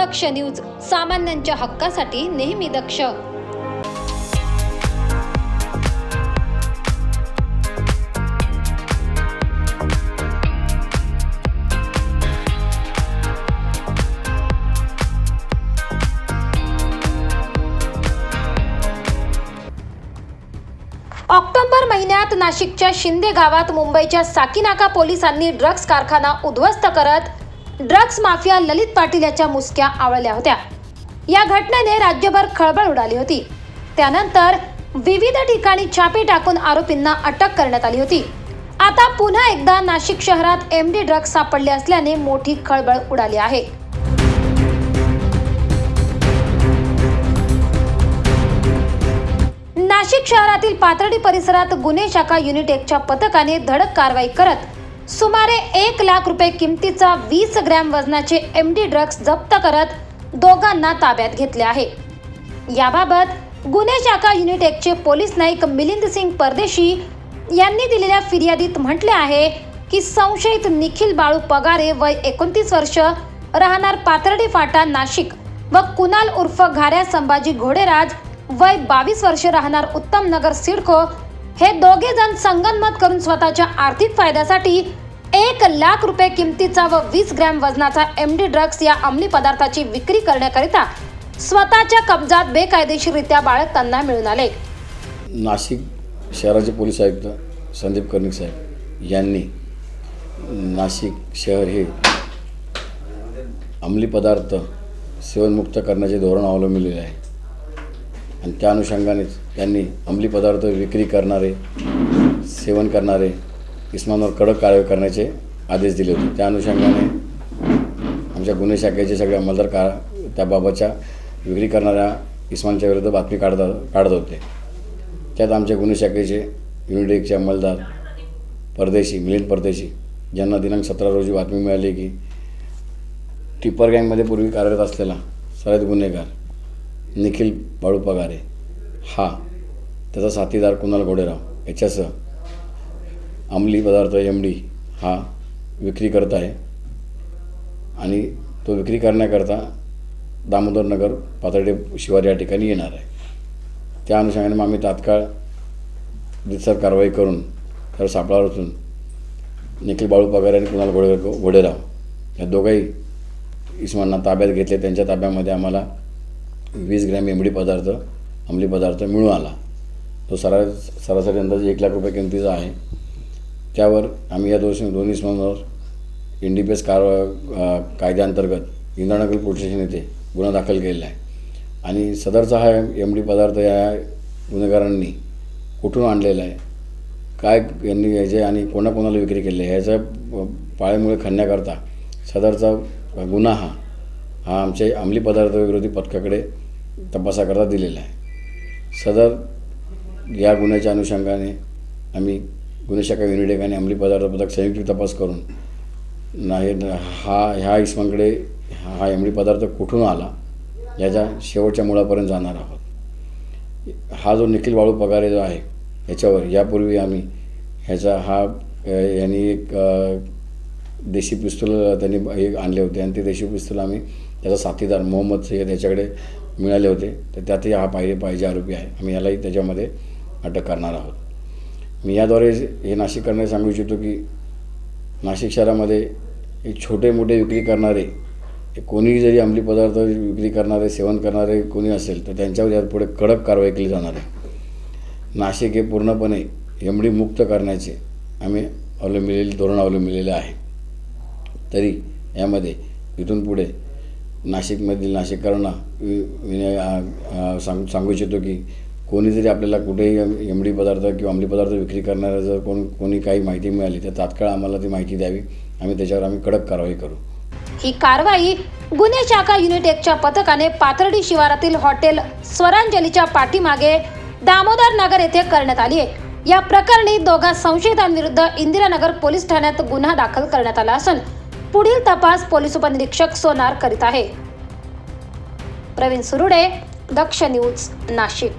दक्ष news सामान्यांच्या हक्कासाठी नेहमी दक्ष. ऑक्टोबर महिन्यात नाशिकच्या शिंदे गावात मुंबईच्या साकीनाका पोलिसांनी ड्रग्ज कारखाना उद्ध्वस्त करत ड्रग्ज माफिया ललित पाटील याच्या मुसक्या आवळल्या होत्या. या घटनेने राज्यभर खळबळ उडाली होती. त्यानंतर विविध ठिकाणी छापे टाकून आरोपींना अटक करण्यात आली होती. आता पुन्हा एकदा नाशिक शहरात एम डी ड्रग्ज सापडले असल्याने मोठी खळबळ उडाली आहे. नाशिक शहरातील पाथर्डी परिसरात गुन्हे शाखा युनिट एकच्या पथकाने धडक कारवाई करत सुमारे एक लाख रुपये किमतीचा वीस ग्रॅम वजनाचे एम डी ड्रग्ज जप्त करत दोघांना ताब्यात घेतले आहे. याबाबत गुन्हे शाखा युनिट एकचे पोलीस नाईक मिलिंद सिंग परदेशी यांनी दिलेल्या फिर्यादीत म्हटले आहे की संशयित निखिल बाळू पगारे वय एकोणतीस वर्ष राहणार पाथर्डी फाटा नाशिक व कुणाल उर्फ घाऱ्या संभाजी घोडेराज वय बावीस वर्ष राहणार उत्तम नगर सिडको हे दोघे जण संगनमत करून स्वतःच्या आर्थिक फायद्यासाठी एक लाख रुपये किमतीचा व वीस ग्रॅम वजनाचा एम डी ड्रग्स या अंमली पदार्थाची विक्री करण्याकरिता स्वतःच्या कब्जात बेकायदेशीररित्या बाळगताना मिळून आले. नाशिक शहराचे पोलीस आयुक्त संदीप कर्णिक साहेब यांनी नाशिक शहर हे अंमली पदार्थ सेवनमुक्त करण्याचे धोरण अवलंबिलेले आहे. आणि त्या अनुषंगानेच त्यांनी अंमली पदार्थ विक्री करणारे सेवन करणारे इस्मांवर कडक कारवाई करण्याचे आदेश दिले होते. त्या अनुषंगाने आमच्या गुन्हे शाखेचे सगळे अंमलदार का त्याबाबतच्या विक्री करणाऱ्या इस्मानच्या विरुद्ध बातमी काढत काढत होते. त्यात आमच्या गुन्हे शाखेचे युनिट एकचे अंमलदार परदेशी मिलिंद परदेशी ज्यांना दिनांक सतरा रोजी बातमी मिळाली की टिप्पर गँगमध्ये पूर्वी कार्यरत असलेला सराईत गुन्हेगार निखिल बाळू पगारे हा त्याचा साथीदार कुणाल घोडेराव. याच्यासह अंमली पदार्थ एम डी हा विक्री करत आहे. आणि तो विक्री करण्याकरता दामोदरनगर नगर पातळी शिवार या ठिकाणी येणार आहे. त्या अनुषंगाने मग आम्ही तात्काळ रितसर कारवाई करून तर सापळा रचून निखिल बाळू पगार आणि कुणाल घोडे घोडेराव या दोघंही इस्मांना ताब्यात घेतले. त्यांच्या ताब्यामध्ये आम्हाला वीस ग्रॅम एमडी पदार्थ अंमली पदार्थ मिळून आला. तो सरा सरासरी अंदाजे एक लाख रुपये किमतीचा आहे. त्यावर आम्ही या दोषी दोन्ही समोर एन डी पी एस कार कायद्याअंतर्गत इंद्रानगर पोलीस स्टेशन येथे गुन्हा दाखल केलेला आहे. आणि सदरचा हा एम डी पदार्थ या गुन्हेगारांनी कुठून आणलेला आहे? काय यांनी याचे आणि कोणाकोणाला विक्री केली आहे? ह्याच्या पाळ्यामुळे खणण्याकरता सदरचा गुन्हा हा हा आमच्या अंमली पदार्थ विरोधी पथकाकडे तपासाकरता दिलेला आहे. सदर या गुन्ह्याच्या अनुषंगाने आम्ही गुन्हे शाखा युनिट आणि अंमली पदार्थ पथक संयुक्त तपास करून नाही हा ह्या इसमांकडे हा अंमली पदार्थ कुठून आला याच्या शेवटच्या मुळापर्यंत जाणार आहोत. हा जो निखिल बाळू पगारे जो आहे ह्याच्यावर यापूर्वी आम्ही ह्याचा हा यांनी एक देशी पिस्तूल त्यांनी एक आणले होते आणि ते देशी पिस्तूल आम्ही त्याचा साथीदार मोहम्मद सय्यद याच्याकडे मिळाले होते. तर त्यातही हा पाहिजे पाहिजे आरोपी आहे. आम्ही यालाही त्याच्यामध्ये अटक करणार आहोत. मी याद्वारे हे नाशिक करणे सांगू इच्छितो की नाशिक शहरामध्ये एक छोटे मोठे विक्री करणारे हे कोणीही जरी अंमली पदार्थ विक्री करणारे सेवन करणारे कोणी असेल तर त्यांच्यावर यापुढे कडक कारवाई केली जाणार आहे. नाशिक हे पूर्णपणे एमडी मुक्त करण्याचे आम्ही अवलंबिलेले धोरण अवलंबिलेले आहे. तरी यामध्ये इथून पुढे नाशिकमधील नाशिककरांना वि- विनय सांग सांगू इच्छितो की कोणी जरी आपल्याला कुठेही एमडी पदार्थ किंवा अंमली पदार्थ विक्री करणाऱ्या जर कोण कोणी काही माहिती मिळाली तर तात्काळ आम्हाला ती माहिती द्यावी. आम्ही त्याच्यावर आम्ही कडक कारवाई करू. ही कारवाई गुन्हे शाखा युनिट एकच्या पथकाने पाथर्डी शिवारातील हॉटेल स्वरांजलीच्या पाठीमागे दामोदर नगर येथे करण्यात आली आहे. या प्रकरणी दोघा संशयितांविरुद्ध इंदिरानगर पोलीस ठाण्यात गुन्हा दाखल करण्यात आला असून पुढील तपास पोलीस उपनिरीक्षक सोनार करीत आहे. प्रवीण सुरुडे दक्ष न्यूज नाशिक.